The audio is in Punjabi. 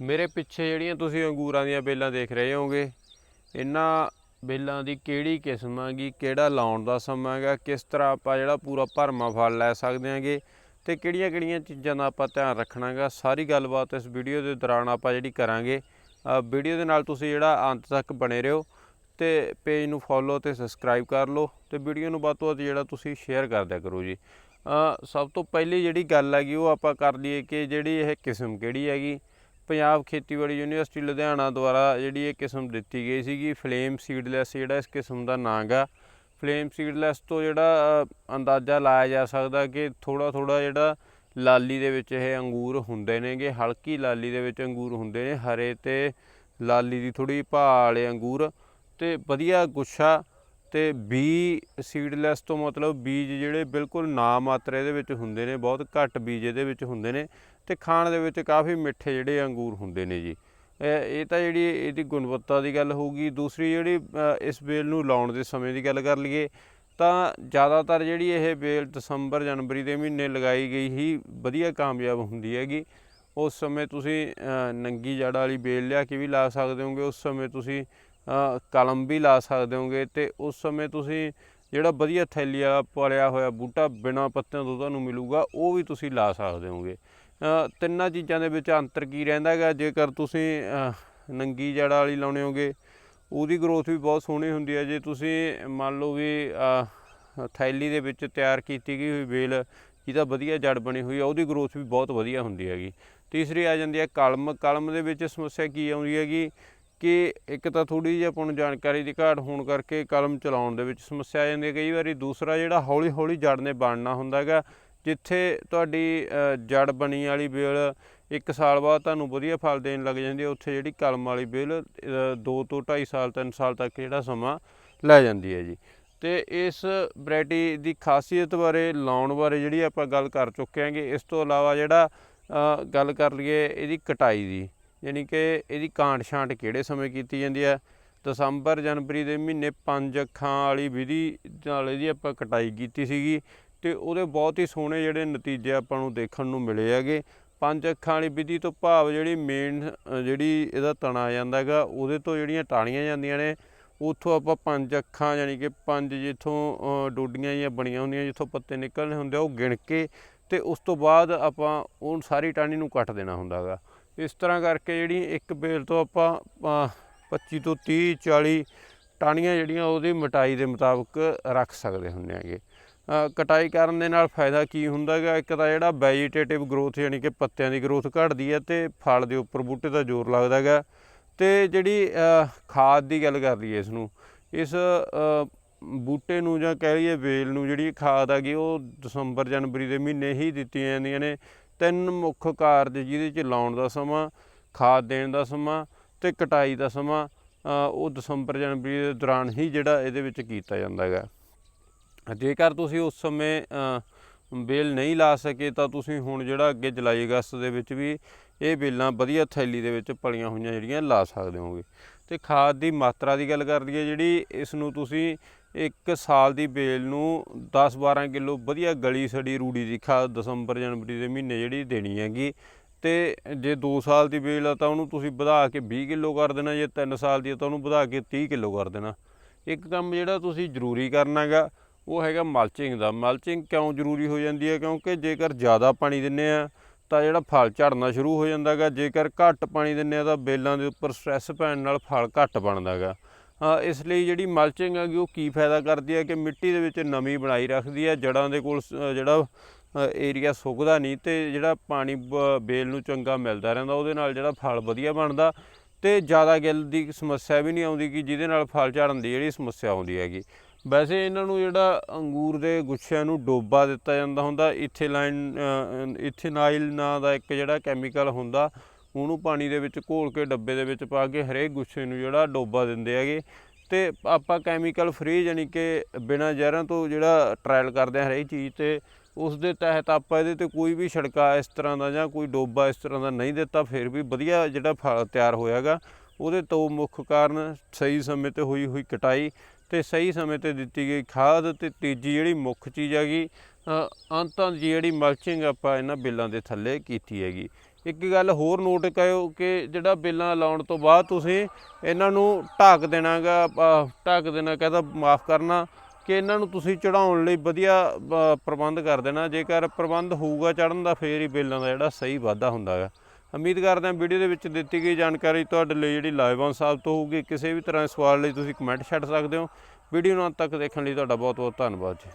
ਮੇਰੇ ਪਿੱਛੇ ਜਿਹੜੀਆਂ ਤੁਸੀਂ ਅੰਗੂਰਾਂ ਦੀਆਂ ਬੇਲਾਂ ਦੇਖ ਰਹੇ ਹੋਗੇ ਇਹਨਾਂ ਬੇਲਾਂ ਦੀ ਕਿਹੜੀ ਕਿਸਮ ਹੈਗੀ, ਕਿਹੜਾ ਲਾਉਣ ਦਾ ਸਮਾਂ ਹੈਗਾ, ਕਿਸ ਤਰ੍ਹਾਂ ਆਪਾਂ ਜਿਹੜਾ ਪੂਰਾ ਭਰਮਾ ਫਲ ਲੈ ਸਕਦੇ ਹਾਂਗੇ ਤੇ ਕਿਹੜੀਆਂ ਕਿਹੜੀਆਂ ਚੀਜ਼ਾਂ ਦਾ ਆਪਾਂ ਧਿਆਨ ਰੱਖਣਾ ਹੈਗਾ, ਸਾਰੀ ਗੱਲਬਾਤ ਇਸ ਵੀਡੀਓ ਦੇ ਦੌਰਾਨ ਆਪਾਂ ਜਿਹੜੀ ਕਰਾਂਗੇ। ਵੀਡੀਓ ਦੇ ਨਾਲ ਤੁਸੀਂ ਜਿਹੜਾ ਅੰਤ ਤੱਕ ਬਣੇ ਰਹੋ ਤੇ ਪੇਜ ਨੂੰ ਫੋਲੋ ਤੇ ਸਬਸਕ੍ਰਾਈਬ ਕਰ ਲਓ ਤੇ ਵੀਡੀਓ ਨੂੰ ਵੱਧ ਤੋਂ ਵੱਧ ਜਿਹੜਾ ਤੁਸੀਂ ਸ਼ੇਅਰ ਕਰ ਦਿਆ ਕਰੋ ਜੀ। ਸਭ ਤੋਂ ਪਹਿਲੀ ਜਿਹੜੀ ਗੱਲ ਹੈਗੀ ਉਹ ਆਪਾਂ ਕਰ ਲਈਏ ਕਿ ਜਿਹੜੀ ਇਹ ਕਿਸਮ ਕਿਹੜੀ ਹੈਗੀ ਪੰਜਾਬ ਖੇਤੀਬਾੜੀ ਯੂਨੀਵਰਸਿਟੀ ਲੁਧਿਆਣਾ ਦੁਆਰਾ ਜਿਹੜੀ ਇਹ ਕਿਸਮ ਦਿੱਤੀ ਗਈ ਸੀਗੀ, ਫਲੇਮ ਸੀਡਲੈਸ, ਜਿਹੜਾ ਇਸ ਕਿਸਮ ਦਾ ਨਾਂ ਗਾ ਫਲੇਮ ਸੀਡਲੈਸ ਤੋਂ ਜਿਹੜਾ ਅੰਦਾਜ਼ਾ ਲਾਇਆ ਜਾ ਸਕਦਾ ਕਿ ਥੋੜਾ ਥੋੜਾ ਜਿਹੜਾ ਲਾਲੀ ਦੇ ਵਿੱਚ ਇਹ ਅੰਗੂਰ ਹੁੰਦੇ ਨੇਗੇ, ਹਲਕੀ ਲਾਲੀ ਦੇ ਵਿੱਚ ਅੰਗੂਰ ਹੁੰਦੇ ਨੇ, ਹਰੇ ਤੇ ਲਾਲੀ ਦੀ ਥੋੜੀ ਭਾਅ ਵਾਲੇ ਅੰਗੂਰ। ਤੇ ਵਧੀਆ ਗੁੱਛਾ ਤੇ ਬੀ ਸੀਡਲੈਸ ਤੋਂ ਮਤਲਬ ਬੀਜ ਜਿਹੜੇ ਬਿਲਕੁਲ ਨਾ ਮਾਤਰਾ ਇਹਦੇ ਵਿੱਚ ਹੁੰਦੇ ਨੇ, ਬਹੁਤ ਘੱਟ ਬੀਜ ਇਹਦੇ ਵਿੱਚ ਹੁੰਦੇ ਨੇ ਤੇ ਖਾਣ ਦੇ ਵਿੱਚ ਕਾਫੀ ਮਿੱਠੇ ਜਿਹੜੇ ਅੰਗੂਰ ਹੁੰਦੇ ਨੇ ਜੀ। ਇਹ ਤਾਂ ਜਿਹੜੀ ਇਹਦੀ ਗੁਣਵੱਤਾ ਦੀ ਗੱਲ ਹੋਊਗੀ। ਦੂਸਰੀ ਜਿਹੜੀ ਇਸ ਬੇਲ ਨੂੰ ਲਾਉਣ ਦੇ ਸਮੇਂ ਦੀ ਗੱਲ ਕਰ ਲਈਏ, ਤਾਂ ਜ਼ਿਆਦਾਤਰ ਜਿਹੜੀ ਇਹ ਬੇਲ ਦਸੰਬਰ ਜਨਵਰੀ ਦੇ ਮਹੀਨੇ ਲਗਾਈ ਗਈ ਹੀ ਵਧੀਆ ਕਾਮਯਾਬ ਹੁੰਦੀ ਹੈਗੀ। ਉਸ ਸਮੇਂ ਤੁਸੀਂ ਨੰਗੀ ਜੜ ਵਾਲੀ ਬੇਲ ਲਿਆ ਕੇ ਵੀ ਲਾ ਸਕਦੇ ਹੋਗੇ। ਉਸ ਸਮੇਂ ਤੁਸੀਂ ਕਲਮ ਵੀ ਲਾ ਸਕਦੇ ਹੋਗੇ ਤੇ ਉਸ ਸਮੇਂ ਤੁਸੀਂ ਜਿਹੜਾ ਵਧੀਆ ਥੈਲੀ ਵਾਲਾ ਪਲਿਆ ਹੋਇਆ ਬੂਟਾ ਬਿਨਾ ਪੱਤਿਆਂ ਤੋਂ ਤੁਹਾਨੂੰ ਮਿਲੂਗਾ, ਉਹ ਵੀ ਤੁਸੀਂ ਲਾ ਸਕਦੇ ਹੋਗੇ। ਤਿੰਨਾਂ ਚੀਜ਼ਾਂ ਦੇ ਵਿੱਚ ਅੰਤਰ ਕੀ ਰਹਿੰਦਾ ਹੈਗਾ? ਜੇਕਰ ਤੁਸੀਂ ਨੰਗੀ ਜੜ ਵਾਲੀ ਲਾਉਣੇ ਹੋਗੇ, ਉਹਦੀ ਗਰੋਥ ਵੀ ਬਹੁਤ ਸੋਹਣੀ ਹੁੰਦੀ ਹੈ। ਜੇ ਤੁਸੀਂ ਮੰਨ ਲਓ ਵੀ ਥੈਲੀ ਦੇ ਵਿੱਚ ਤਿਆਰ ਕੀਤੀ ਗਈ ਹੋਈ ਵੇਲ ਜਿਹਦਾ ਵਧੀਆ ਜੜ ਬਣੀ ਹੋਈ ਹੈ, ਉਹਦੀ ਗਰੋਥ ਵੀ ਬਹੁਤ ਵਧੀਆ ਹੁੰਦੀ ਹੈਗੀ। ਤੀਸਰੀ ਆ ਜਾਂਦੀ ਹੈ ਕਲਮ। ਕਲਮ ਦੇ ਵਿੱਚ ਸਮੱਸਿਆ ਕੀ ਆਉਂਦੀ ਹੈਗੀ? ਕਿ ਇੱਕ ਤਾਂ ਥੋੜੀ ਜਿਹੀ ਆਪਾਂ ਨੂੰ ਜਾਣਕਾਰੀ ਦੀ ਘਾਟ ਹੋਣ ਕਰਕੇ ਕਲਮ ਚਲਾਉਣ ਦੇ ਵਿੱਚ ਸਮੱਸਿਆ ਆ ਜਾਂਦੀ ਹੈ। ਕਈ ਵਾਰੀ ਦੂਸਰਾ ਜਿਹੜਾ ਹੌਲੀ ਹੌਲੀ ਜੜ ਨੇ ਬਣਨਾ ਹੁੰਦਾ ਹੈਗਾ, ਜਿੱਥੇ ਤੁਹਾਡੀ ਜੜ ਬਣੀ ਵਾਲੀ ਵੇਲ ਇੱਕ ਸਾਲ ਬਾਅਦ ਤੁਹਾਨੂੰ ਵਧੀਆ ਫਲ ਦੇਣ ਲੱਗ ਜਾਂਦੀ ਹੈ, ਉੱਥੇ ਜਿਹੜੀ ਕਲਮ ਵਾਲੀ ਵੇਲ 2 ਤੋਂ 2.5 ਸਾਲ 3 ਸਾਲ ਤੱਕ ਜਿਹੜਾ ਸਮਾਂ ਲੈ ਜਾਂਦੀ ਹੈ ਜੀ। ਤੇ ਇਸ ਵੈਰਾਈਟੀ ਦੀ ਖਾਸੀਅਤ ਬਾਰੇ, ਲਾਉਣ ਬਾਰੇ ਜਿਹੜੀ ਆਪਾਂ ਗੱਲ ਕਰ ਚੁੱਕੇ ਹਾਂਗੇ, ਇਸ ਤੋਂ ਇਲਾਵਾ ਜਿਹੜਾ ਗੱਲ ਕਰ ਲਈਏ ਇਹਦੀ ਕਟਾਈ ਦੀ। ਯਾਨੀ ਕਿ ਇਹਦੀ ਕਾਂਟ ਛਾਂਟ ਕਿਹੜੇ ਸਮੇਂ ਕੀਤੀ ਜਾਂਦੀ ਹੈ? ਦਸੰਬਰ ਜਨਵਰੀ ਦੇ ਮਹੀਨੇ ਪੰਜ ਅੱਖਾਂ ਵਾਲੀ ਵਿਧੀ ਨਾਲ ਇਹਦੀ ਆਪਾਂ ਕਟਾਈ ਕੀਤੀ ਸੀਗੀ ਤੇ ਉਹਦੇ ਬਹੁਤ ਹੀ ਸੋਹਣੇ ਜਿਹੜੇ ਨਤੀਜੇ ਆਪਾਂ ਨੂੰ ਦੇਖਣ ਨੂੰ ਮਿਲੇ ਹੈਗੇ। ਪੰਜ ਅੱਖਾਂ ਵਾਲੀ ਵਿਧੀ ਤੋਂ ਭਾਵ ਜਿਹੜੀ ਮੇਨ ਜਿਹੜੀ ਇਹਦਾ ਤਣਾ ਜਾਂਦਾ ਹੈਗਾ, ਉਹਦੇ ਤੋਂ ਜਿਹੜੀਆਂ ਟਾਣੀਆਂ ਜਾਂਦੀਆਂ ਨੇ, ਉੱਥੋਂ ਆਪਾਂ ਪੰਜ ਅੱਖਾਂ ਯਾਨੀ ਕਿ ਪੰਜ ਜਿੱਥੋਂ ਡੋਡੀਆਂ ਜਾਂ ਬਣੀਆਂ ਹੁੰਦੀਆਂ, ਜਿੱਥੋਂ ਪੱਤੇ ਨਿਕਲਣੇ ਹੁੰਦੇ ਆ, ਉਹ ਗਿਣ ਕੇ ਤੇ ਉਸ ਤੋਂ ਬਾਅਦ ਆਪਾਂ ਉਹ ਸਾਰੀ ਟਾਹਣੀ ਨੂੰ ਕੱਟ ਦੇਣਾ ਹੁੰਦਾ ਹੈਗਾ। ਇਸ ਤਰ੍ਹਾਂ ਕਰਕੇ ਜਿਹੜੀ ਇੱਕ ਬੇਲ ਤੋਂ ਆਪਾਂ ਅ, 25 ਤੋਂ 30 40 ਟਾਹਣੀਆਂ ਜਿਹੜੀਆਂ ਉਹਦੀ ਮਟਾਈ ਦੇ ਮੁਤਾਬਕ ਰੱਖ ਸਕਦੇ ਹੁੰਦੇ ਹੈਗੇ। ਕਟਾਈ ਕਰਨ ਦੇ ਨਾਲ ਫਾਇਦਾ ਕੀ ਹੁੰਦਾ ਹੈਗਾ? ਇੱਕ ਤਾਂ ਜਿਹੜਾ ਵੈਜੀਟੇਟਿਵ ਗਰੋਥ ਯਾਨੀ ਕਿ ਪੱਤਿਆਂ ਦੀ ਗਰੋਥ ਘਟਦੀ ਹੈ ਤੇ ਫਲ ਦੇ ਉੱਪਰ ਬੂਟੇ ਦਾ ਜ਼ੋਰ ਲੱਗਦਾ ਹੈਗਾ। ਤੇ ਜਿਹੜੀ ਖਾਦ ਦੀ ਗੱਲ ਕਰ ਲਈਏ ਇਸ ਨੂੰ ਇਸ ਬੂਟੇ ਨੂੰ ਜਾਂ ਕਹਿ ਲਈਏ ਵੇਲ ਨੂੰ ਜਿਹੜੀ ਖਾਦ ਹੈਗੀ ਉਹ ਦਸੰਬਰ ਜਨਵਰੀ ਦੇ ਮਹੀਨੇ ਹੀ ਦਿੱਤੀਆਂ ਜਾਂਦੀਆਂ ਨੇ। ਤਿੰਨ ਮੁੱਖ ਕਾਰਜ ਜਿਹਦੇ ਚ ਲਾਉਣ ਦਾ ਸਮਾਂ ਖਾਦ ਦੇਣ ਦਾ ਸਮਾਂ ਤੇ ਕਟਾਈ ਦਾ ਸਮਾਂ ਉਹ ਦਸੰਬਰ ਜਨਵਰੀ ਦੇ ਦੌਰਾਨ ਹੀ ਜਿਹੜਾ ਇਹਦੇ ਵਿੱਚ ਕੀਤਾ ਜਾਂਦਾ ਹੈਗਾ। ਜੇਕਰ ਤੁਸੀਂ ਉਸ ਸਮੇਂ ਅ, ਬੇਲ ਨਹੀਂ ਲਾ ਸਕੇ ਤਾਂ ਤੁਸੀਂ ਹੁਣ ਜਿਹੜਾ ਅੱਗੇ ਜੁਲਾਈ ਅਗਸਤ ਦੇ ਵਿੱਚ ਵੀ ਇਹ ਬੇਲਾਂ ਵਧੀਆ ਥੈਲੀ ਦੇ ਵਿੱਚ ਪਲੀਆਂ ਹੋਈਆਂ ਜਿਹੜੀਆਂ ਲਾ ਸਕਦੇ ਹੋਗੇ ਤੇ ਖਾਦ ਦੀ ਮਾਤਰਾ ਦੀ ਗੱਲ ਕਰ ਲਈਏ ਜਿਹੜੀ ਇਸ ਨੂੰ ਤੁਸੀਂ ਇੱਕ ਸਾਲ ਦੀ ਬੇਲ ਨੂੰ 10-12 ਕਿਲੋ ਵਧੀਆ ਗਲੀ ਸੜੀ ਰੂੜੀ ਦੀ ਖਾਦ ਦਸੰਬਰ ਜਨਵਰੀ ਦੇ ਮਹੀਨੇ ਜਿਹੜੀ ਦੇਣੀ ਹੈਗੀ। ਤੇ ਜੇ 2 ਸਾਲ ਦੀ ਬੇਲ ਆ ਤਾਂ ਉਹਨੂੰ ਤੁਸੀਂ ਵਧਾ ਕੇ 20 ਕਿਲੋ ਕਰ ਦੇਣਾ, ਜੇ 3 ਸਾਲ ਦੀ ਆ ਤਾਂ ਉਹਨੂੰ ਵਧਾ ਕੇ 30 ਕਿਲੋ ਕਰ ਦੇਣਾ। ਇੱਕ ਕੰਮ ਜਿਹੜਾ ਤੁਸੀਂ ਜ਼ਰੂਰੀ ਕਰਨਾ ਹੈਗਾ, ਉਹ ਹੈਗਾ ਮਲਚਿੰਗ ਦਾ। ਮਲਚਿੰਗ ਕਿਉਂ ਜ਼ਰੂਰੀ ਹੋ ਜਾਂਦੀ ਹੈ? ਕਿਉਂਕਿ ਜੇਕਰ ਜ਼ਿਆਦਾ ਪਾਣੀ ਦਿੰਨੇ ਆ ਤਾਂ ਜਿਹੜਾ ਫਲ ਝੜਨਾ ਸ਼ੁਰੂ ਹੋ ਜਾਂਦਾ ਹੈਗਾ। ਜੇਕਰ ਘੱਟ ਪਾਣੀ ਦਿੰਨੇ ਆ ਤਾਂ ਬੇਲਾਂ ਦੇ ਉੱਪਰ ਸਟ੍ਰੈਸ ਪੈਣ ਨਾਲ ਫਲ ਘੱਟ ਬਣਦਾ ਹੈਗਾ। ਇਸ ਲਈ ਜਿਹੜੀ ਮਲਚਿੰਗ ਹੈਗੀ, ਉਹ ਕੀ ਫਾਇਦਾ ਕਰਦੀ ਹੈ ਕਿ ਮਿੱਟੀ ਦੇ ਵਿੱਚ ਨਮੀ ਬਣਾਈ ਰੱਖਦੀ ਹੈ, ਜੜਾਂ ਦੇ ਕੋਲ ਸ- ਜਿਹੜਾ ਏਰੀਆ ਸੁੱਕਦਾ ਨਹੀਂ ਤੇ ਜਿਹੜਾ ਪਾਣੀ ਬ- ਬੇਲ ਨੂੰ ਚੰਗਾ ਮਿਲਦਾ ਰਹਿੰਦਾ, ਉਹਦੇ ਨਾਲ ਜਿਹੜਾ ਫਲ ਵਧੀਆ ਬਣਦਾ ਤੇ ਜ਼ਿਆਦਾ ਗਿੱਲ ਦੀ ਸਮੱਸਿਆ ਵੀ ਨਹੀਂ ਆਉਂਦੀ ਕਿ ਜਿਹਦੇ ਨਾਲ ਫਲ ਝੜਨ ਦੀ ਜਿਹੜੀ ਸਮੱਸਿਆ ਆਉਂਦੀ ਹੈਗੀ। ਵੈਸੇ ਇਹਨਾਂ ਨੂੰ ਜਿਹੜਾ ਅੰਗੂਰ ਦੇ ਗੁੱਛਿਆਂ ਨੂੰ ਡੋਬਾ ਦਿੱਤਾ ਜਾਂਦਾ ਹੁੰਦਾ, ਇਥੇਲਾਈਨ ਇਥੇਨਾਈਲ ਨਾਂ ਦਾ ਇੱਕ ਜਿਹੜਾ ਕੈਮੀਕਲ ਹੁੰਦਾ ਉਹਨੂੰ ਪਾਣੀ ਦੇ ਵਿੱਚ ਘੋਲ ਕੇ ਡੱਬੇ ਦੇ ਵਿੱਚ ਪਾ ਕੇ ਹਰੇਕ ਗੁੱਸੇ ਨੂੰ ਜਿਹੜਾ ਡੋਬਾ ਦਿੰਦੇ ਹੈਗੇ। ਤੇ ਆਪਾਂ ਕੈਮੀਕਲ ਫ੍ਰੀ ਯਾਨੀ ਕਿ ਬਿਨਾਂ ਜ਼ਹਿਰਾਂ ਤੋਂ ਜਿਹੜਾ ਟ੍ਰਾਇਲ ਕਰਦੇ ਹਾਂ ਹਰੇਕ ਚੀਜ਼ ਤੇ, ਉਸ ਦੇ ਤਹਿਤ ਆਪਾਂ ਇਹਦੇ ਤੇ ਕੋਈ ਵੀ ਛਿੜਕਾ ਇਸ ਤਰ੍ਹਾਂ ਦਾ ਜਾਂ ਕੋਈ ਡੋਬਾ ਇਸ ਤਰ੍ਹਾਂ ਦਾ ਨਹੀਂ ਦਿੱਤਾ, ਫਿਰ ਵੀ ਵਧੀਆ ਜਿਹੜਾ ਫਲ ਤਿਆਰ ਹੋਇਆਗਾ ਉਹਦੇ ਤੋਂ ਮੁੱਖ ਕਾਰਨ, ਸਹੀ ਸਮੇਂ ਤੇ ਹੋਈ ਹੋਈ ਕਟਾਈ ਤੇ ਸਹੀ ਸਮੇਂ ਤੇ ਦਿੱਤੀ ਗਈ ਖਾਦ ਤੇ ਤੀਜੀ ਜਿਹੜੀ ਮੁੱਖ ਚੀਜ਼ ਹੈਗੀ ਅੰਤਾਂ ਦੀ ਜਿਹੜੀ ਮਲਚਿੰਗ ਆਪਾਂ ਇਹਨਾਂ ਬਿੱਲਾਂ ਦੇ ਥੱਲੇ ਕੀਤੀ ਹੈਗੀ। ਇੱਕ ਗੱਲ ਹੋਰ ਨੋਟ ਕਰਿਓ ਕਿ ਜਿਹੜਾ ਬੇਲਾਂ ਲਾਉਣ ਤੋਂ ਬਾਅਦ ਤੁਸੀਂ ਇਹਨਾਂ ਨੂੰ ਢੱਕ ਦੇਣਾਗਾ ਢੱਕ ਦੇਣਾ ਕਹਦਾ ਮਾਫ ਕਰਨਾ ਕਿ ਇਹਨਾਂ ਨੂੰ ਤੁਸੀਂ ਚੜਾਉਣ ਲਈ ਵਧੀਆ ਪ੍ਰਬੰਧ ਕਰ ਦੇਣਾ। ਜੇਕਰ ਪ੍ਰਬੰਧ ਹੋਊਗਾ ਚੜਨ ਦਾ, ਫੇਰ ਹੀ ਬੇਲਾਂ ਦਾ ਜਿਹੜਾ ਸਹੀ ਵਾਧਾ ਹੁੰਦਾ ਹੈ ਉਮੀਦ ਕਰਦੇ ਹਾਂ ਵੀਡੀਓ ਦੇ ਵਿੱਚ ਦਿੱਤੀ ਗਈ ਜਾਣਕਾਰੀ ਤੁਹਾਡੇ ਲਈ ਜਿਹੜੀ ਲਾਇਵਾਨ ਸਾਹਿਬ ਤੋਂ ਹੋਊਗੀ। ਕਿਸੇ ਵੀ ਤਰ੍ਹਾਂ ਦੇ ਸਵਾਲ ਲਈ ਤੁਸੀਂ ਕਮੈਂਟ ਛੱਡ ਸਕਦੇ ਹੋ। ਵੀਡੀਓ ਨੂੰ ਅੰਤ ਤੱਕ ਦੇਖਣ ਲਈ ਤੁਹਾਡਾ ਬਹੁਤ ਬਹੁਤ ਧੰਨਵਾਦ ਜੀ।